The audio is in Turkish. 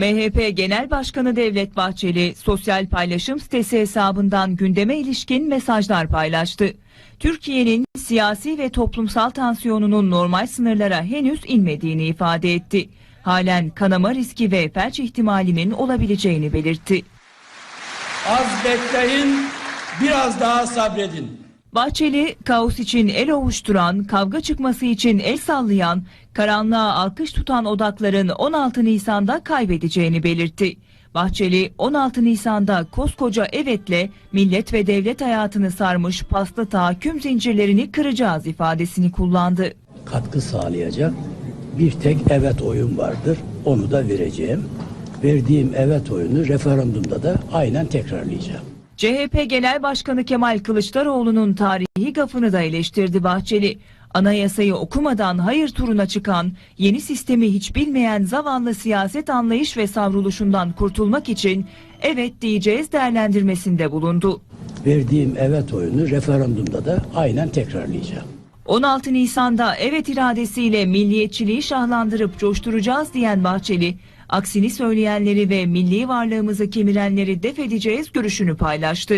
MHP Genel Başkanı Devlet Bahçeli sosyal paylaşım sitesi hesabından gündeme ilişkin mesajlar paylaştı. Türkiye'nin siyasi ve toplumsal tansiyonunun normal sınırlara henüz inmediğini ifade etti. Halen kanama riski ve felç ihtimalinin olabileceğini belirtti. Az bekleyin, biraz daha sabredin. Bahçeli, kaos için el ovuşturan, kavga çıkması için el sallayan, karanlığa alkış tutan odakların 16 Nisan'da kaybedeceğini belirtti. Bahçeli, 16 Nisan'da koskoca evetle millet ve devlet hayatını sarmış paslı tahakküm zincirlerini kıracağız ifadesini kullandı. katkı sağlayacak bir tek evet oyun vardır. Onu da vereceğim. Verdiğim evet oyunu referandumda da aynen tekrarlayacağım. CHP Genel Başkanı Kemal Kılıçdaroğlu'nun tarihi gafını da eleştirdi Bahçeli. Anayasayı okumadan hayır turuna çıkan, yeni sistemi hiç bilmeyen zavallı siyaset anlayış ve savruluşundan kurtulmak için evet diyeceğiz değerlendirmesinde bulundu. Verdiğim evet oyunu referandumda da aynen tekrarlayacağım. 16 Nisan'da evet iradesiyle milliyetçiliği şahlandırıp coşturacağız diyen Bahçeli, aksini söyleyenleri ve milli varlığımızı kemirenleri def edeceğiz görüşünü paylaştı.